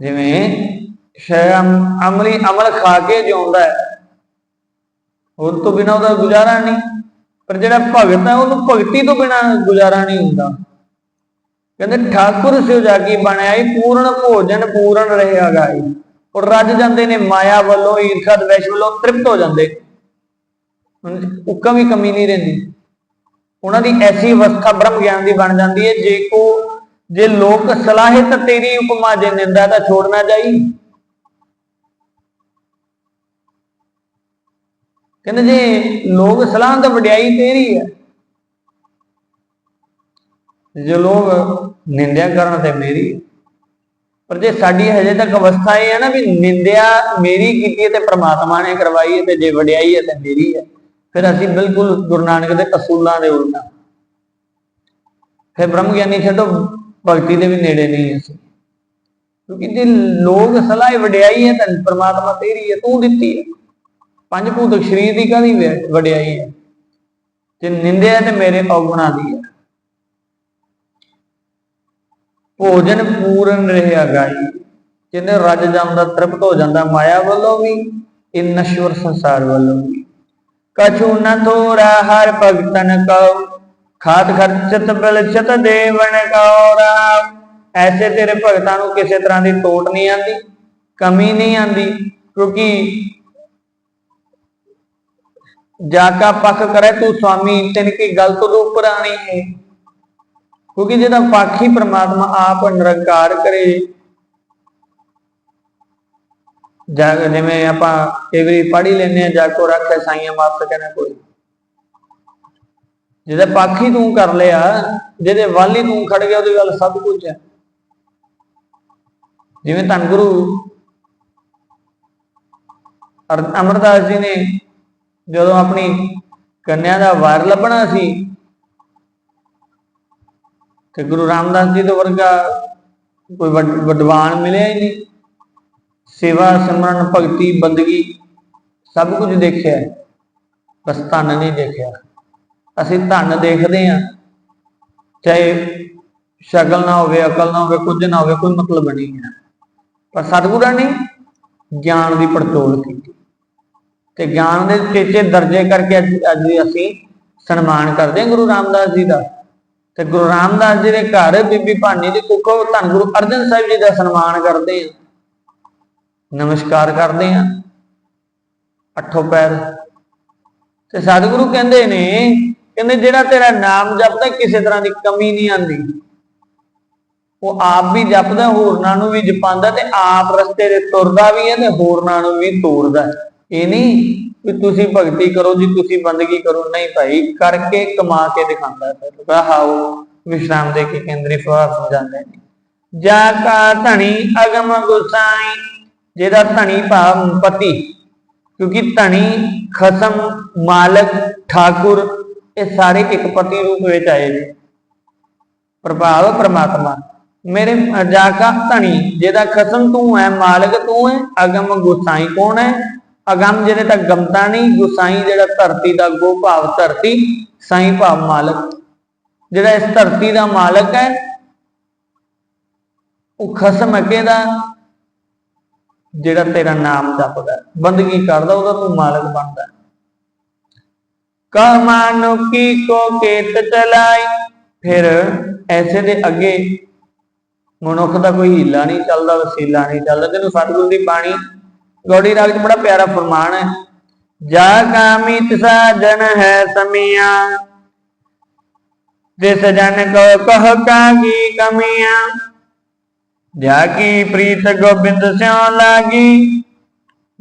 ਜਿਵੇਂ ਸ਼ੈਮ ਅਮਲੀ ਅਮਲ ਖਾ ਕੇ ਜਿਉਂਦਾ ਹੈ। ਹੋਰ ਤੋਂ ਬਿਨਾ ਉਹਦਾ ਗੁਜ਼ਾਰਾ ਨਹੀਂ। ਪਰ ਜਿਹੜਾ ਭਗਤ ਹੈ, ਉਹਨੂੰ ਭਗਤੀ ਤੋਂ ਬਿਨਾ ਗੁਜ਼ਾਰਾ ਨਹੀਂ ਹੁੰਦਾ। ਕਹਿੰਦੇ ਠਾਕੁਰ ਸਿਉ ਜਾਗੀ ਬਣਿਆ ਹੀ ਪੂਰਨ ਭੋਜਨ ਪੂਰਨ ਰਹਿਆ ਈ। ਉਹ ਰੱਜ ਜਾਂਦੇ ਨੇ ਮਾਇਆ ਵੱਲੋਂ, ਈਰਖਾ ਦਵੇਸ਼ ਵੱਲੋਂ, ਤ੍ਰਿਪਤ ਹੋ ਜਾਂਦੇ। ਉੱਕਾ ਵੀ ਕਮੀ ਨਹੀਂ ਰਹਿੰਦੀ। ਉਹਨਾਂ ਦੀ ਐਸੀ ਅਵਸਥਾ ਬ੍ਰਹਮ ਗਿਆਨ ਦੀ ਬਣ ਜਾਂਦੀ ਹੈ ਜੇ ਕੋ, ਜੇ ਲੋਕ ਸਲਾਹਿਤ ਤੇਰੀ ਉਪਮਾ ਜੇ ਨਿੰਦਾ ਤਾਂ ਛੋੜਨਾ ਚਾਹੀ ਕਹਿੰਦੇ ਜੇ ਲੋਕ ਸਲਾਹ ਤਾਂ ਵਡਿਆਈ ਤੇਰੀ ਹੈ ਜੇ ਲੋਕ ਨਿੰਦਿਆ ਕਰਨ ਤੇ ਮੇਰੀ ਹੈ। ਪਰ ਜੇ ਸਾਡੀ ਹਜੇ ਤੱਕ ਅਵਸਥਾ ਇਹ ਹੈ ਨਾ ਵੀ ਨਿੰਦਿਆ ਮੇਰੀ ਕੀਤੀ ਹੈ ਤੇ ਪ੍ਰਮਾਤਮਾ ਨੇ ਕਰਵਾਈ ਹੈ ਤੇ ਜੇ ਵਡਿਆਈ ਹੈ ਤੇ ਮੇਰੀ ਹੈ, ਫਿਰ ਅਸੀਂ ਬਿਲਕੁਲ ਗੁਰੂ ਨਾਨਕ ਦੇ ਅਸੂਲਾਂ ਦੇ ਉਲਟਾ ਫਿਰ ਬ੍ਰਹਮ ਗਿਆਨੀ ਛੱਡੋ, ਭਗਤੀ ਦੇ ਵੀ ਨੇੜੇ ਨਹੀਂ ਅਸੀਂ। ਕਿਉਂਕਿ ਜੇ ਲੋਕ ਸਲਾਹ ਵਡਿਆਈ ਹੈ ਤਾਂ ਪ੍ਰਮਾਤਮਾ ਤੇਰੀ ਹੈ, ਤੂੰ ਦਿੱਤੀ ਹੈ। ਪੰਜ ਭੂਤ ਸ਼ਰੀਰ ਦੀ ਕਾਹਦੀ ਵਡਿਆਈ ਹੈ? ਜੇ ਨਿੰਦਿਆ ਤੇ ਮੇਰੇ ਔਗੁਣਾ ਦੀ ਹੈ। ਭੋਜਨ ਪੂਰਨ ਰਹਿਆ ਗਾਈ ਜਿਹਨੇ ਰੱਜ ਜਾਂਦਾ, ਤ੍ਰਿਪਤ ਹੋ ਜਾਂਦਾ ਮਾਇਆ ਵੱਲੋਂ ਵੀ ਇਹ ਨਸ਼ਵਰ ਸੰਸਾਰ ਵੱਲੋਂ ਵੀ। ਕਛੂ ਨ ਥੋਰਾ ਹਰ ਭਗਤਨ ਕਉ ਖਾਤ ਖਰਚਤ ਬਿਲਚਤ ਦੇਵਨ ਕਉ ਰਾਮ। ਐਸੇ ਤੇਰੇ ਭਗਤਾਂ ਨੂੰ ਕਿਸੇ ਤਰ੍ਹਾਂ ਦੀ ਟੋਟ ਨਹੀਂ ਆਂਦੀ, ਕਮੀ ਨਹੀਂ ਆਂਦੀ, ਕਿਉਂਕਿ ਜਾ ਕਾ ਪੱਖ ਕਰੇ ਤੂੰ ਸੁਆਮੀ, ਤਿਨ ਕੀ ਗੱਲ ਤੋਂ ਉੱਪਰ ਆਣੀ ਹੈ। ਕਿਉਂਕਿ ਜਿਹਦਾ ਪਾਖੀ ਹੀ ਪ੍ਰਮਾਤਮਾ ਆਪ ਨਿਰੰਕਾਰ ਕਰੇ। ਜਾ ਜਿਵੇਂ ਆਪਾਂ ਕਈ ਵਾਰੀ ਪੜ੍ਹ ਹੀ ਲੈਂਦੇ ਆ ਜਾ ਕੋ ਰੱਖੇ ਸਾਈਆਂ ਮਾਪ ਸਕਣਾ ਕੋਈ। ਜਿਹਦਾ ਪੱਖ ਤੂੰ ਕਰ ਲਿਆ, ਜਿਹਦੇ ਵਾਲੀ ਤੂੰ ਖੜ ਗਿਆ, ਉਹਦੇ ਵੱਲ ਸਭ ਕੁਝ ਹੈ। ਜਿਵੇਂ ਧੰਨ ਗੁਰੂ ਅਮਰਦਾਸ ਜੀ ਨੇ ਜਦੋਂ ਆਪਣੀ ਕੰਨਿਆ ਦਾ ਵਾਰ ਲੱਭਣਾ ਸੀ ਤੇ ਗੁਰੂ ਰਾਮਦਾਸ ਜੀ ਦੇ ਵਰਗਾ ਕੋਈ ਵੱਡ- ਵਿਦਵਾਨ ਮਿਲਿਆ ਹੀ ਨਹੀਂ। ਸੇਵਾ, ਸਿਮਰਨ, ਭਗਤੀ, ਬੰਦਗੀ ਸਭ ਕੁਝ ਦੇਖਿਆ। ਬਸ ਧਨ ਨਹੀਂ ਦੇਖਿਆ। ਅਸੀਂ ਧਨ ਦੇਖਦੇ ਹਾਂ। ਚਾਹੇ ਸ਼ਕਲ ਨਾ ਹੋਵੇ, ਅਕਲ ਨਾ ਹੋਵੇ, ਕੁਝ ਨਾ ਹੋਵੇ, ਕੋਈ ਮਤਲਬ ਨਹੀਂ ਹੈ। ਪਰ ਸਤਿਗੁਰਾਂ ਨੇ ਗਿਆਨ ਦੀ ਪੜਤੋਲ ਕੀਤੀ। ਤੇ ਗਿਆਨ ਦੇ ਚੇਚੇ ਦਰਜੇ ਕਰਕੇ ਅੱਜ ਅੱਜ ਅਸੀਂ ਸਨਮਾਨ ਕਰਦੇ ਹਾਂ ਗੁਰੂ ਰਾਮਦਾਸ ਜੀ ਦਾ। ਤੇ ਗੁਰੂ ਰਾਮਦਾਸ ਜੀ ਦੇ ਘਰ ਬੀਬੀ ਭਾਨੀ ਦੀ ਕੁੱਖੋਂ ਧੰਨ ਗੁਰੂ ਅਰਜਨ ਸਾਹਿਬ ਜੀ ਦਾ ਸਨਮਾਨ ਕਰਦੇ ਆ ਨਮਸਕਾਰ ਕਰਦੇ ਹਾਂ। ਅੱਠੋਂ ਪੈਰ। ਤੇ ਸਤਿਗੁਰੂ ਕਹਿੰਦੇ ਨੇ, ਕਹਿੰਦੇ ਜਿਹੜਾ ਤੇਰਾ ਨਾਮ ਜਪਦਾ ਕਿਸੇ ਤਰ੍ਹਾਂ ਦੀ ਕਮੀ ਨਹੀਂ ਆਂਦੀ ਉਹ ਆਪ ਵੀ ਜਪਦਾ, ਹੋਰਨਾਂ ਨੂੰ ਵੀ ਜਪਾਉਂਦਾ ਤੇ ਆਪ ਰਸਤੇ ਤੇ ਤੁਰਦਾ ਵੀ ਹੈ ਤੇ ਹੋਰਨਾਂ ਨੂੰ ਵੀ ਤੋਰਦਾ ਹੈ। ਇਹ ਨਹੀਂ ਵੀ ਤੁਸੀਂ ਭਗਤੀ ਕਰੋ ਜੀ, ਤੁਸੀਂ ਬੰਦਗੀ ਕਰੋ। ਨਹੀਂ ਭਾਈ, ਕਰਕੇ ਕਮਾ ਕੇ ਦਿਖਾਉਂਦਾ ਹੈ ਫਿਰ ਵਿਸ਼ਰਾਮ ਦੇ ਕੇ ਕੇਂਦਰੀ ਫਵਾਰ ਸਮਝਾਉਂਦੇ ਨੇ ਜਾ ਕਾ ਧਣੀ ਅਗਮ ਗੁਸਾਈ, ਜਿਹਦਾ ਧਣੀ ਭਾਵ ਪਤੀ, ਕਿਉਂਕਿ ਧਣੀ ਖਸਮ, ਮਾਲਕ, ਠਾਕੁਰ, ਇਹ ਸਾਰੇ ਇੱਕ ਪਤੀ ਰੂਪ ਵਿੱਚ ਆਏ ਨੇ। ਪ੍ਰਭਾਵ ਪ੍ਰਮਾਤਮਾ। ਮੇਰੇ ਜਾਕਾ ਧਣੀ, ਜਿਹਦਾ ਖਸਮ ਤੂੰ ਹੈ, ਮਾਲਕ ਤੂੰ ਹੈ, ਅਗਮ ਗੁਸਾਈ ਕੌਣ ਹੈ? ਅਗਮ ਜਿਹਦੇ ਤੱਕ ਗਮਤਾ ਨਹੀਂ ਗੁਸਾਈ ਜਿਹੜਾ ਧਰਤੀ ਦਾ ਗੋ ਭਾਵ ਧਰਤੀ, ਸਾਈ ਭਾਵ ਮਾਲਕ। ਜਿਹੜਾ ਇਸ ਧਰਤੀ ਦਾ ਮਾਲਕ ਹੈ, ਉਹ ਖਸਮ ਅਗੇ ਦਾ ਜਿਹੜਾ ਤੇਰਾ ਨਾਮ ਜਪਦਾ ਬੰਦਗੀ ਕਰਦਾ, ਉਹਦਾ ਤੂੰ ਮਾਲਕ ਬਣਦਾ ਹੈ। ਕਹ ਮਾਨੋ ਕੀ ਕੋ ਕੇਤ ਚਲਾਈ? ਫਿਰ ਐਸੇ ਦੇ ਅੱਗੇ ਮਨੁੱਖ ਦਾ ਕੋਈ ਹੀਲਾ ਨਹੀਂ ਚੱਲਦਾ, ਵਸੀਲਾ ਨਹੀਂ ਚੱਲਦਾ। ਤੈਨੂੰ ਸਤਿਗੁਰ ਦੀ ਬਾਣੀ ਗੌੜੀ ਰਾਗ ਚ ਬੜਾ ਪਿਆਰਾ ਫਰਮਾਨ ਹੈ। ਜਾ ਕਾਮਿਤ ਸਾਜਨ ਹੈ ਸਮੀਆਂ। ਜਿਸ ਜਨ ਕੋ ਕਹ ਕਾਗੀ ਕਮੀਆਂ। ਜਾ ਕੀ ਪ੍ਰੀਤ ਗੋਬਿੰਦ ਸਿਉ ਲਾਗੀ।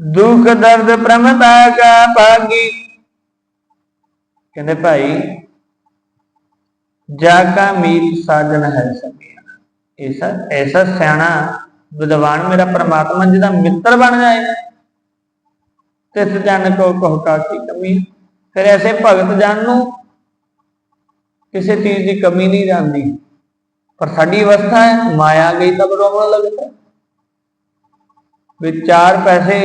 ਦੁਖ ਦਰਦ ਪ੍ਰਮਤਾ ਕਾ ਭਾਗੀ। ਕਹਿੰਦੇ ਭਾਈ, ਜਾ ਕਾ ਮੀਤ ਸਾਜਨ ਹੈ ਸਮੀਆਂ। ਐਸਾ ਐਸਾ ਸਿਆਣਾ ਵਿਦਵਾਨ ਮੇਰਾ ਪ੍ਰਮਾਤਮਾ ਦਾ ਮਿੱਤਰ ਬਣ ਜਾਏ। ਤਿਸ ਜਨ ਕੋ ਕਹੋ ਕਾ ਕੀ ਕਮੀ। ਫਿਰ ਐਸੇ ਭਗਤ ਜਨ ਨੂੰ ਕਿਸੇ ਚੀਜ਼ ਦੀ ਕਮੀ ਨਹੀਂ ਜਾਂਦੀ। ਪਰ ਸਾਡੀ ਅਵਸਥਾ ਹੈ, ਮਾਇਆ ਗਈ ਤਾਂ ਰੋਣ ਲੱਗਦਾ ਹੈ। ਵੀ ਚਾਰ ਪੈਸੇ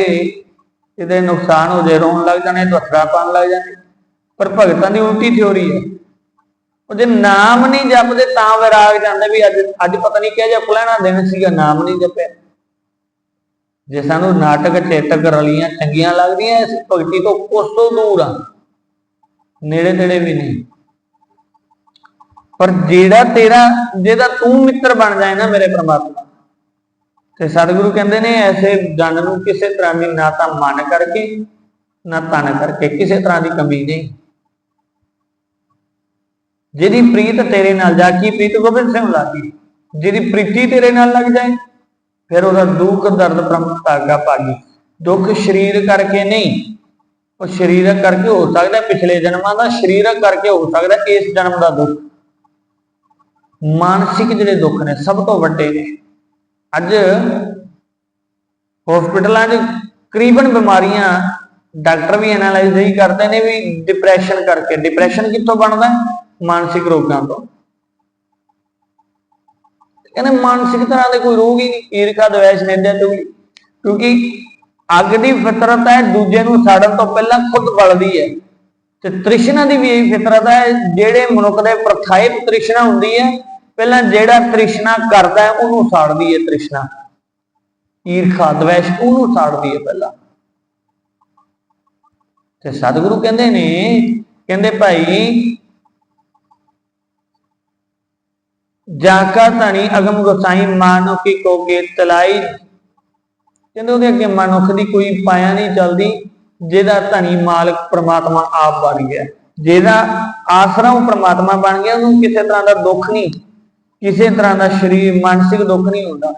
ਇਹਦੇ ਨੁਕਸਾਨ ਹੋ ਜੇ ਰੋਣ ਲੱਗ ਜਾਣੇ ਦੁੱਖੜਾ ਪਾਣ ਲੱਗ ਜਾਣੇ। ਪਰ ਭਗਤਾਂ ਦੀ ਉਲਟੀ ਥਿਉਰੀ ਹੈ। ਉਹ ਜੇ ਨਾਮ ਨਹੀਂ ਜਪਦੇ ਤਾਂ ਵਿਰਾਗ ਜਾਂਦਾ ਵੀ ਅੱਜ ਅੱਜ ਪਤਾ ਨਹੀਂ ਕਿਹੋ ਜਿਹਾ ਫਲਾਣਾ ਦਿਨ ਸੀਗਾ, ਨਾਮ ਨਹੀਂ ਜਪਿਆ। ਜੇ ਸਾਨੂੰ ਨਾਟਕ ਚੇਤਕ ਰਲੀਆਂ ਚੰਗੀਆਂ ਲੱਗਦੀਆਂ, ਇਸ ਭਗਤੀ ਤੋਂ ਉਸ ਤੋਂ ਦੂਰ ਆ। ਨੇੜੇ ਨੇੜੇ ਵੀ ਨਹੀਂ। ਪਰ ਜਿਹੜਾ ਤੇਰਾ, ਜਿਹਦਾ ਤੂੰ ਮਿੱਤਰ ਬਣ ਜਾਏ ਨਾ ਮੇਰੇ ਪ੍ਰਮਾਤਮਾ, ਤੇ ਸਤਿਗੁਰੂ ਕਹਿੰਦੇ ਨੇ ਐਸੇ ਜਨ ਨੂੰ ਕਿਸੇ ਤਰ੍ਹਾਂ ਦੀ ਨਾ ਤਾਂ ਮਨ ਕਰਕੇ, ਨਾ ਤਨ ਕਰਕੇ, ਕਿਸੇ ਤਰ੍ਹਾਂ ਦੀ ਕਮੀ ਨਹੀਂ। ਜਿਹਦੀ ਪ੍ਰੀਤ ਤੇਰੇ ਨਾਲ ਜਾ ਕੀ ਪ੍ਰੀਤ ਗੋਬਿੰਦ ਸਿੰਘ ਲਾਗੀ ਜਿਹਦੀ ਪ੍ਰੀਤੀ ਤੇਰੇ ਨਾਲ ਲੱਗ ਜਾਏ, ਫਿਰ ਉਹਦਾ ਦੁੱਖ ਦਰਦ ਬ੍ਰਹਮ ਤਾਗਾ ਭਾਗੀ ਦੁੱਖ ਸਰੀਰ ਕਰਕੇ ਨਹੀਂ, ਉਹ ਸਰੀਰਕ ਕਰਕੇ ਹੋ ਸਕਦਾ ਪਿਛਲੇ ਜਨਮਾਂ ਦਾ ਸਰੀਰਕ ਕਰਕੇ ਹੋ ਸਕਦਾ ਇਸ ਜਨਮ ਦਾ ਦੁੱਖ। ਮਾਨਸਿਕ ਜਿਹੜੇ ਦੁੱਖ ਨੇ ਸਭ ਤੋਂ ਵੱਡੇ ਨੇ। ਅੱਜ ਹਸਪੀਟਲਾਂ 'ਚ ਕਰੀਬਨ ਬਿਮਾਰੀਆਂ ਡਾਕਟਰ ਵੀ ਐਨਾਲਾਈਜ਼ ਹੀ ਕਰਦੇ ਨੇ ਵੀ ਡਿਪਰੈਸ਼ਨ ਕਰਕੇ। ਡਿਪਰੈਸ਼ਨ ਕਿੱਥੋਂ ਬਣਦਾ ਹੈ? ਮਾਨਸਿਕ ਰੋਗਾਂ ਤੋਂ। ਕਹਿੰਦੇ ਮਾਨਸਿਕ ਤਰ੍ਹਾਂ ਦੇ ਕੋਈ ਰੋਗ ਹੀ ਨਹੀਂ, ਈਰਖਾ, ਦਵੇਸ਼, ਨਿੰਦਿਆ ਚੁਗਲੀ ਕਿਉਂਕਿ ਅੱਗ ਦੀ ਫਿਤਰਤ ਹੈ, ਦੂਜੇ ਨੂੰ ਸਾੜਨ ਤੋਂ ਪਹਿਲਾਂ ਖੁਦ ਬਲਦੀ ਹੈ। ਤੇ ਤ੍ਰਿਸ਼ਨਾ ਦੀ ਵੀ ਇਹੀ ਫਿਤਰਤ ਹੈ, ਜਿਹੜੇ ਮਨੁੱਖ ਦੇ ਪ੍ਰਥਾਇਤ ਤ੍ਰਿਸ਼ਨਾ ਹੁੰਦੀ ਹੈ, ਪਹਿਲਾਂ ਜਿਹੜਾ ਤ੍ਰਿਸ਼ਨਾ ਕਰਦਾ ਹੈ, ਉਹਨੂੰ ਸਾੜਦੀ ਹੈ ਤ੍ਰਿਸ਼ਨਾ। ਈਰਖਾ, ਦਵੇਸ਼, ਉਹਨੂੰ ਸਾੜਦੀ ਹੈ ਪਹਿਲਾਂ। ਤੇ ਸਤਿਗੁਰੂ ਕਹਿੰਦੇ ਨੇ, ਕਹਿੰਦੇ ਭਾਈ ਜਾਕਾ ਧਣੀ ਅਗਮ ਗੁਸਾਈ ਮਾਨੋ ਕੋਗੇ ਤਲਾਈ। ਕਹਿੰਦੇ ਉਹਦੇ ਅੱਗੇ ਮਨੁੱਖ ਦੀ ਕੋਈ ਪਾਇਆ ਨਹੀਂ ਚੱਲਦੀ, ਜਿਹਦਾ ਧਣੀ ਮਾਲਕ ਪ੍ਰਮਾਤਮਾ ਆਪ ਬਣ ਗਿਆ। ਜਿਹਦਾ ਆਸਰਾ ਉਹ ਪ੍ਰਮਾਤਮਾ ਬਣ ਗਿਆ, ਉਹਨੂੰ ਕਿਸੇ ਤਰ੍ਹਾਂ ਦਾ ਦੁੱਖ ਨਹੀਂ, ਕਿਸੇ ਤਰ੍ਹਾਂ ਦਾ ਸਰੀਰ, ਮਾਨਸਿਕ ਦੁੱਖ ਨਹੀਂ ਹੁੰਦਾ।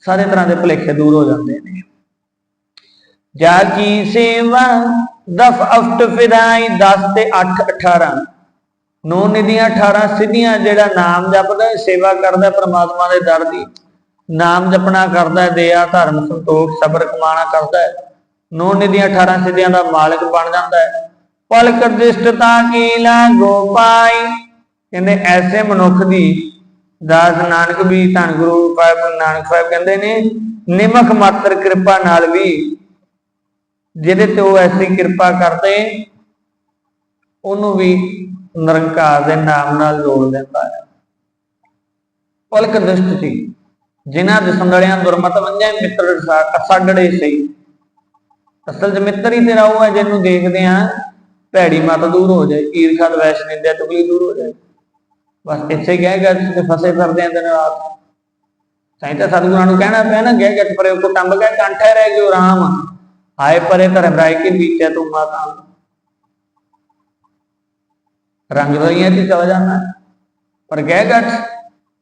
ਸਾਰੇ ਤਰ੍ਹਾਂ ਦੇ ਭੁਲੇਖੇ ਦੂਰ ਹੋ ਜਾਂਦੇ ਨੇ। ਜਾ ਕੀ ਸੇਵਾ ਦਫ ਅਫਟ ਫਿਦਾਈ 10 ਤੇ 8 18 ਨੌ ਨਿਧੀਆਂ 18 ਸਿੱਧੀਆਂ, ਜਿਹੜਾ ਨਾਮ ਜਪਦਾ ਸੇਵਾ ਕਰਦਾ ਪ੍ਰਮਾਤਮਾ ਦੇ ਦਰ ਦੀ। ਨਾਮ ਜਪਣਾ ਕਰਦਾ ਦਇਆ, ਧਰਮ, ਸੰਤੋਖ, ਸਬਰ ਕਮਾਣਾ ਕਰਦਾ ਨੌ ਨਿਧੀਆਂ 18 ਸਿੱਧੀਆਂ ਦਾ ਮਾਲਕ ਬਣ ਜਾਂਦਾ ਹੈ। ਪਲ ਕਰਦਿਸ਼ਟਤਾ ਕੀ ਲਾਗੋ ਪਾਈ ਕਹਿੰਦੇ ਐਸੇ ਮਨੁੱਖ ਦੀ ਦਾਸ ਨਾਨਕ ਵੀ ਧੰਨ ਗੁਰੂ ਸਾਹਿਬ ਨਾਨਕ ਸਾਹਿਬ ਕਹਿੰਦੇ ਨੇ, ਨਿਮਖ ਮਾਤਰ ਕਿਰਪਾ ਨਾਲ ਵੀ ਜਿਹਦੇ ਤੇ ਉਹ ਐਸੀ ਕਿਰਪਾ ਕਰਦੇ, ਉਹਨੂੰ ਵੀ ਨਿਰੰਕਾਰ ਦੇ ਨਾਮ ਨਾਲ ਜੋੜ ਦਿੰਦਾ ਹੈ। ਪਲਕ ਦ੍ਰਿਸ਼ਟੀ ਜਿਨ੍ਹਾਂ ਦੇ ਦੁਰਮਤ ਵੰਜੇ ਮਿੱਤਰ ਅਸਾਡੜੇ ਸਹੀ ਅਸਲ 'ਚ ਮਿੱਤਰ ਹੀ ਤੇਰਾ ਉਹ ਹੈ ਜਿਹਨੂੰ ਦੇਖਦੇ ਆ, ਭੈੜੀ ਮਤ ਦੂਰ ਹੋ ਜਾਏ ਈਰਖਾ ਦਵੈਸ਼ ਨਿੰਦਿਆ ਚੁਗਲੀ ਦੂਰ ਹੋ ਜਾਏ। ਬਸ ਇੱਥੇ ਗਏ ਗੱਜ ਤੇ ਫਸੇ ਫਿਰਦੇ ਆ ਦਿਨ ਰਾਤ। ਸਾਈਂ ਤਾਂ ਸਤਿਗੁਰਾਂ ਨੂੰ ਕਹਿਣਾ ਪਿਆ ਨਾ ਗਏ ਗੱਜ ਪਰੇ ਕੋ ਟੰਬ ਗਏ ਕੰਠੇ ਰਹਿ ਗਿਓ ਰਾਮ ਆਏ ਪਰੇ ਧਰਮ ਰਾਏ ਕੇ ਬੀਚੇ ਤੂੰ ਮਾਤਾ। ਰੰਗ ਰਈਆਂ ਤੇ ਚਲਾ ਜਾਣਾ ਪਰ ਗਏ ਗੱਜ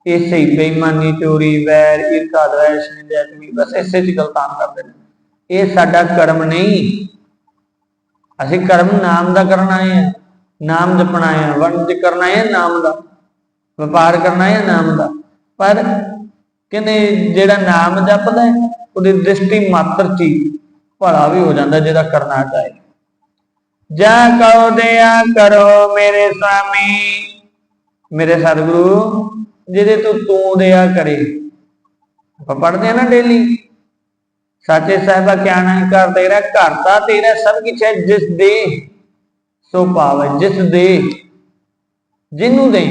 ਇਸੇ ਹੀ ਬੇਈਮਾਨੀ, ਚੋਰੀ, ਵੈਰ, ਈਰਖਾ ਦਵੈਸ਼ ਨਿੰਦਿਆ ਬਸ ਇਸੇ ਚ ਗਲਤਾਨ ਕਰਦੇ ਨੇ। ਇਹ ਸਾਡਾ ਕਰਮ ਨਹੀਂ। ਅਸੀਂ ਕਰਮ ਨਾਮ ਦਾ ਕਰਨਾ ਹੈ। ਨਾਮ ਜਪਣਾ ਹੈ। ਵਣਜ ਕਰਨਾ ਹੈ ਨਾਮ ਦਾ। ਵਪਾਰ ਕਰਨਾ ਹੈ ਨਾਮ ਦਾ। ਪਰ ਕਹਿੰਦੇ ਜਿਹੜਾ ਨਾਮ ਜਪਦਾ ਹੈ, ਉਹਦੀ ਦ੍ਰਿਸ਼ਟੀ ਮਾਤਰ ਚ ਹੀ ਭਲਾ ਵੀ ਹੋ ਜਾਂਦਾ ਜਿਹਦਾ ਕਰਨਾ ਚਾਹੇ। ਜਾ ਕਉ ਦਿਆ ਕਰੋ ਮੇਰੇ ਸੁਆਮੀ ਮੇਰੇ ਸਤਿਗੁਰੂ, ਜਿਹਦੇ ਤੋਂ ਤੂੰ ਦਿਆ ਕਰੇ। ਆਪਾਂ ਪੜ੍ਹਦੇ ਆ ਨਾ ਡੇਲੀ ਸਾਚੇ ਸਾਹਿਬਾ ਕਿਆ ਨਾ ਕਰ ਤੇਰਾ, ਘਰ ਤਾਂ ਤੇਰਾ, ਸਭ ਕੁਛ ਹੈ, ਜਿਸ ਦੇ ਸੋ ਪਾਵੇ ਜਿਸ ਦੇ ਜਿਹਨੂੰ ਦੇ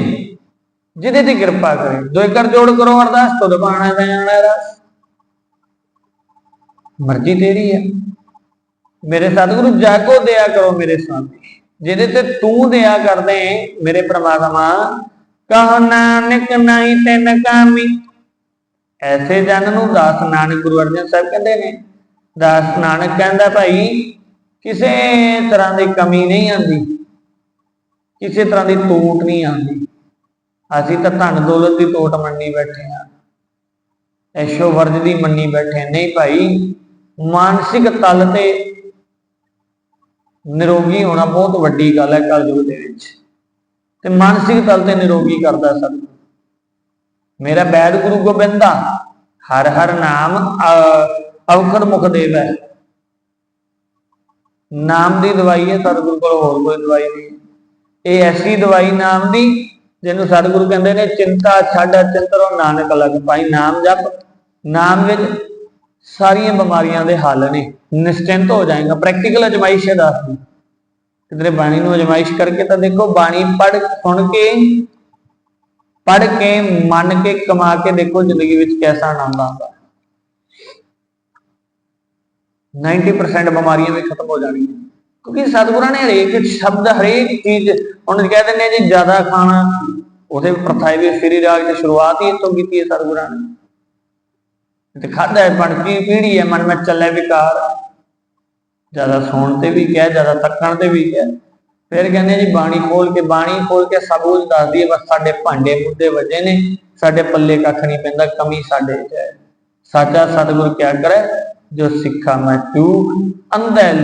ਜਿਹਦੇ ਤੇ ਕਿਰਪਾ ਕਰੇ। ਦੋਇ ਕਰ ਜੋੜ ਕਰੋ, ਅਰਦਾਸ ਤੁਧ ਬਾਣਾ ਦੇਣਾ ਰਸ ਮਰਜ਼ੀ ਤੇਰੀ ਹੈ। ਮੇਰੇ ਸਤਿਗੁਰੂ ਜਾਗੋ ਦਿਆ ਕਰੋ ਮੇਰੇ ਸਾਹਮਣੇ ਜਿਹਦੇ ਤੇ ਤੂੰ ਦਿਆ ਕਰਦੇ ਮੇਰੇ ਪ੍ਰਮਾਤਮਾ, ਕਹ ਨਾਨਕ ਨਹੀਂ ਤਿਨ ਕਾਮੀ। ਐਸੇ ਜਨ ਨੂੰ ਦਾਸ ਨਾਨਕ ਗੁਰੂ ਅਰਜਨ ਸਾਹਿਬ ਕਹਿੰਦੇ ਨੇ। ਦਾਸ ਨਾਨਕ ਕਹਿੰਦਾ ਭਾਈ, ਕਿਸੇ ਤਰ੍ਹਾਂ ਦੀ ਕਮੀ ਨਹੀਂ ਆਂਦੀ ਕਿਸੇ ਤਰ੍ਹਾਂ ਦੀ ਟੋਟ ਨਹੀਂ ਆਂਦੀ ਅਸੀਂ ਤਾਂ ਧਨ ਦੌਲਤ ਦੀ ਟੋਟ ਮੰਨੀ ਬੈਠੇ ਆ। ਐਸ਼ੋ ਵਰਜ ਦੀ ਮੰਨੀ ਬੈਠੇ ਨਹੀਂ ਭਾਈ, ਮਾਨਸਿਕ ਤਲ ਤੇ ਨਿਰੋਗੀ ਹੋਣਾ ਬਹੁਤ ਵੱਡੀ ਗੱਲ ਹੈ ਕਲਯੁਗ ਦੇ ਵਿੱਚ। ਤੇ ਮਾਨਸਿਕ ਤਲ ਤੇ ਨਿਰੋਗੀ ਕਰਦਾ ਸਤਿਗੁਰੂ ਮੇਰਾ ਬੈਦ ਗੁਰੂ ਗੋਬਿੰਦਾ ਹਰ ਹਰ ਨਾਮ, ਅ- ਔਖਦ ਮੁਖ ਦੇਵ ਹੈ। ਨਾਮ ਦੀ ਦਵਾਈ ਹੈ, ਸਤਿਗੁਰੂ ਕੋਲ ਹੋਰ ਕੋਈ ਦਵਾਈ ਨਹੀਂ। ਇਹ ਐਸੀ ਦਵਾਈ ਨਾਮ ਦੀ, ਜਿਹਨੂੰ ਸਤਿਗੁਰੂ ਕਹਿੰਦੇ ਨੇ, ਚਿੰਤਾ ਛੱਡ, ਚਿੰਤਰੋ ਨਾਨਕ ਲਗ ਪਾਈ ਨਾਮ ਜਪ। ਨਾਮ ਵਿੱਚ ਸਾਰੀਆਂ ਬਿਮਾਰੀਆਂ ਦੇ ਹੱਲ ਨੇ। ਨਿਸ਼ਚਿੰਤ ਹੋ ਜਾਏਗਾ। ਪ੍ਰੈਕਟੀਕਲ ਅਜਮਾਇਸ਼ ਹੈ ਦੱਸਦੀ ਕਿਧਰੇ ਬਾਣੀ ਨੂੰ ਅਜਮਾਇਸ਼ ਕਰਕੇ ਤਾਂ ਦੇਖੋ, ਬਾਣੀ ਪੜ੍ਹ, ਸੁਣ ਕੇ, ਪੜ੍ਹ ਕੇ, ਮੰਨ ਕੇ, ਕਮਾ ਕੇ ਦੇਖੋ ਜ਼ਿੰਦਗੀ ਵਿੱਚ ਕੈਸਾ ਆਨੰਦ ਆਉਂਦਾ। 90% ਬਿਮਾਰੀਆਂ ਵੀ ਖਤਮ ਹੋ ਜਾਣਗੀਆਂ। ਕਿਉਂਕਿ ਸਤਿਗੁਰਾਂ ਨੇ ਹਰੇਕ ਸ਼ਬਦ, ਹਰੇਕ ਚੀਜ਼ ਹੁਣ ਕਹਿ ਦਿੰਦੇ ਆ ਜੀ, ਜ਼ਿਆਦਾ ਖਾਣਾ, ਉਹਦੇ ਪ੍ਰਥਾਏ ਵੀ ਸ੍ਰੀ ਰਾਗ ਦੀ ਸ਼ੁਰੂਆਤ ਹੀ ਇਤੋਂ ਕੀਤੀ ਹੈ ਸਤਿਗੁਰਾਂ ਨੇ। ਤੇ ਖਾਦਾ ਹੈ ਬਣਕੀ ਪੀੜੀ ਹੈ, ਮਨ ਵਿੱਚ ਚੱਲੇ ਵਿਕਾਰ। ਜ਼ਿਆਦਾ ਸੌਣ ਤੇ ਵੀ ਕਹਿ, ਜ਼ਿਆਦਾ ਤੱਕਣ ਤੇ ਵੀ ਕਹਿ। ਫਿਰ ਕਹਿੰਦੇ ਜੀ, ਬਾਣੀ ਖੋਲ ਕੇ ਬਾਣੀ ਖੋਲ ਕੇ ਸਭ ਕੁਝ ਦੱਸਦੀ ਹੈ, ਬਸ ਸਾਡੇ ਭਾਂਡੇ ਮੁੱਦੇ ਵਜੇ ਨੇ, ਸਾਡੇ ਪੱਲੇ ਕੱਖ ਨਹੀਂ ਪੈਂਦਾ, ਕਮੀ ਸਾਡੇ ਚ ਹੈ। ਸਾਚਾ ਸਤਿਗੁਰ ਕਿਆ ਕਰੇ? ਜੋ ਸਿੱਖਾ ਮੈਂ ਤੂੰ ਅੰਦਰ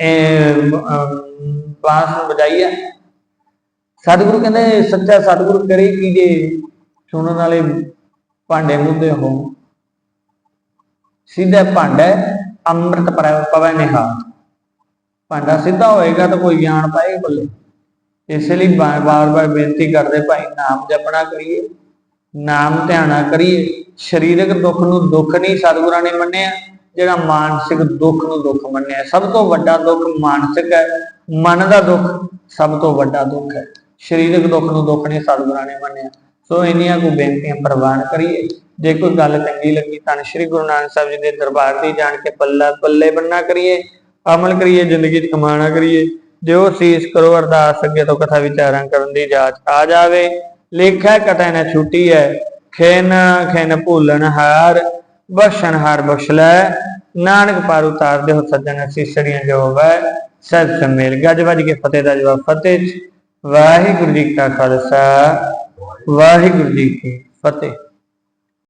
ਇਹ ਬਾਸ ਨੂੰ ਬਜਾਈਆ ਸਤਿਗੁਰੂ ਕਹਿੰਦੇ, ਸੱਚਾ ਸਤਿਗੁਰੂ ਕਰੇ ਕੀ ਜੇ ਸੁਣਨ ਵਾਲੇ ਭਾਂਡੇ ਮੁੱਦੇ ਹੋ ਸਿੱਧਾ ਭਾਂਡਾ ਹੈ, ਅੰਮ੍ਰਿਤ ਪਰ- ਪਵੈ ਨਿਹਾਲ। ਭਾਂਡਾ ਸਿੱਧਾ ਹੋਏਗਾ ਤਾਂ ਕੋਈ ਗਿਆਨ ਪਾਏਗਾ ਬੱਲੇ ਇਸ ਲਈ ਬਾਰ-ਬਾਰ ਬੇਨਤੀ ਕਰਦੇ ਭਾਈ ਨਾਮ ਜਪਣਾ ਕਰੀਏ ਨਾਮ ਧਿਆਣਾ ਕਰੀਏ। ਸਰੀਰਕ ਦੁੱਖ ਨੂੰ ਦੁੱਖ ਨਹੀਂ ਸਤਿਗੁਰਾਂ ਨੇ ਮੰਨਿਆ ਜਿਹੜਾ ਮਾਨਸਿਕ ਦੁੱਖ ਨੂੰ ਦੁੱਖ ਮੰਨਿਆ। ਸਭ ਤੋਂ ਵੱਡਾ ਦੁੱਖ ਮਾਨਸਿਕ ਹੈ ਮਨ ਦਾ ਦੁੱਖ ਸਭ ਤੋਂ ਵੱਡਾ ਦੁੱਖ ਹੈ। ਸਰੀਰਕ ਦੁੱਖ ਨੂੰ ਦੁੱਖ ਨਹੀਂ ਸਤਿਗੁਰਾਂ ਨੇ ਮੰਨਿਆ। ਸੋ ਇੰਨੀਆਂ ਕੋ ਬੇਨਤੀਆਂ ਪ੍ਰਵਾਨ ਕਰੀਏ। ਜੇ ਕੋਈ ਗੱਲ ਚੰਗੀ ਲੱਗੀ ਤਾਂ ਸ੍ਰੀ ਗੁਰੂ ਨਾਨਕ ਸਾਹਿਬ ਜੀ ਦੇ ਦਰਬਾਰ ਦੀ ਜਾਣ ਕੇ ਪੱਲਾ, ਪੱਲੇ ਬੰਨਾ ਕਰੀਏ, ਅਮਲ ਕਰੀਏ, ਜ਼ਿੰਦਗੀ 'ਚ ਕਮਾਣਾ ਕਰੀਏ। ਜੋ ਸੀਸ ਕਰੋ, ਅਰਦਾਸ ਅੱਗੇ ਤੋਂ ਕਥਾ ਵਿਚਾਰਾਂ ਕਰਨ ਦੀ ਜਾਚ ਆ ਜਾਵੇ। ਲੇਖਾ ਕਟਾ ਨਾ ਛੁੱਟੀ ਹੈ ਖੇਨ ਖੇਨ ਭੁੱਲਣ ਹਾਰ ਬਖਸ਼ਣ ਹਾਰ ਬਖਸ਼ ਲੈ। ਨਾਨਕ ਪਾਰ ਉਤਾਰ ਦੇ ਹੋ ਸੱਜਣ ਸੀਸੜੀਆਂ ਜੋ ਵੈ। ਸਤ ਸਮੇਲ ਗੱਜ ਵੱਜ ਕੇ ਫਤਿਹ ਦਾ ਜਵਾਬ ਫਤਿਹ ਵਾਹਿਗੁਰੂ ਜੀ ਕਾ ਖਾਲਸਾ। ਵਾਹਿਗੁਰੂ ਜੀ ਕੀ ਫਤਿਹ।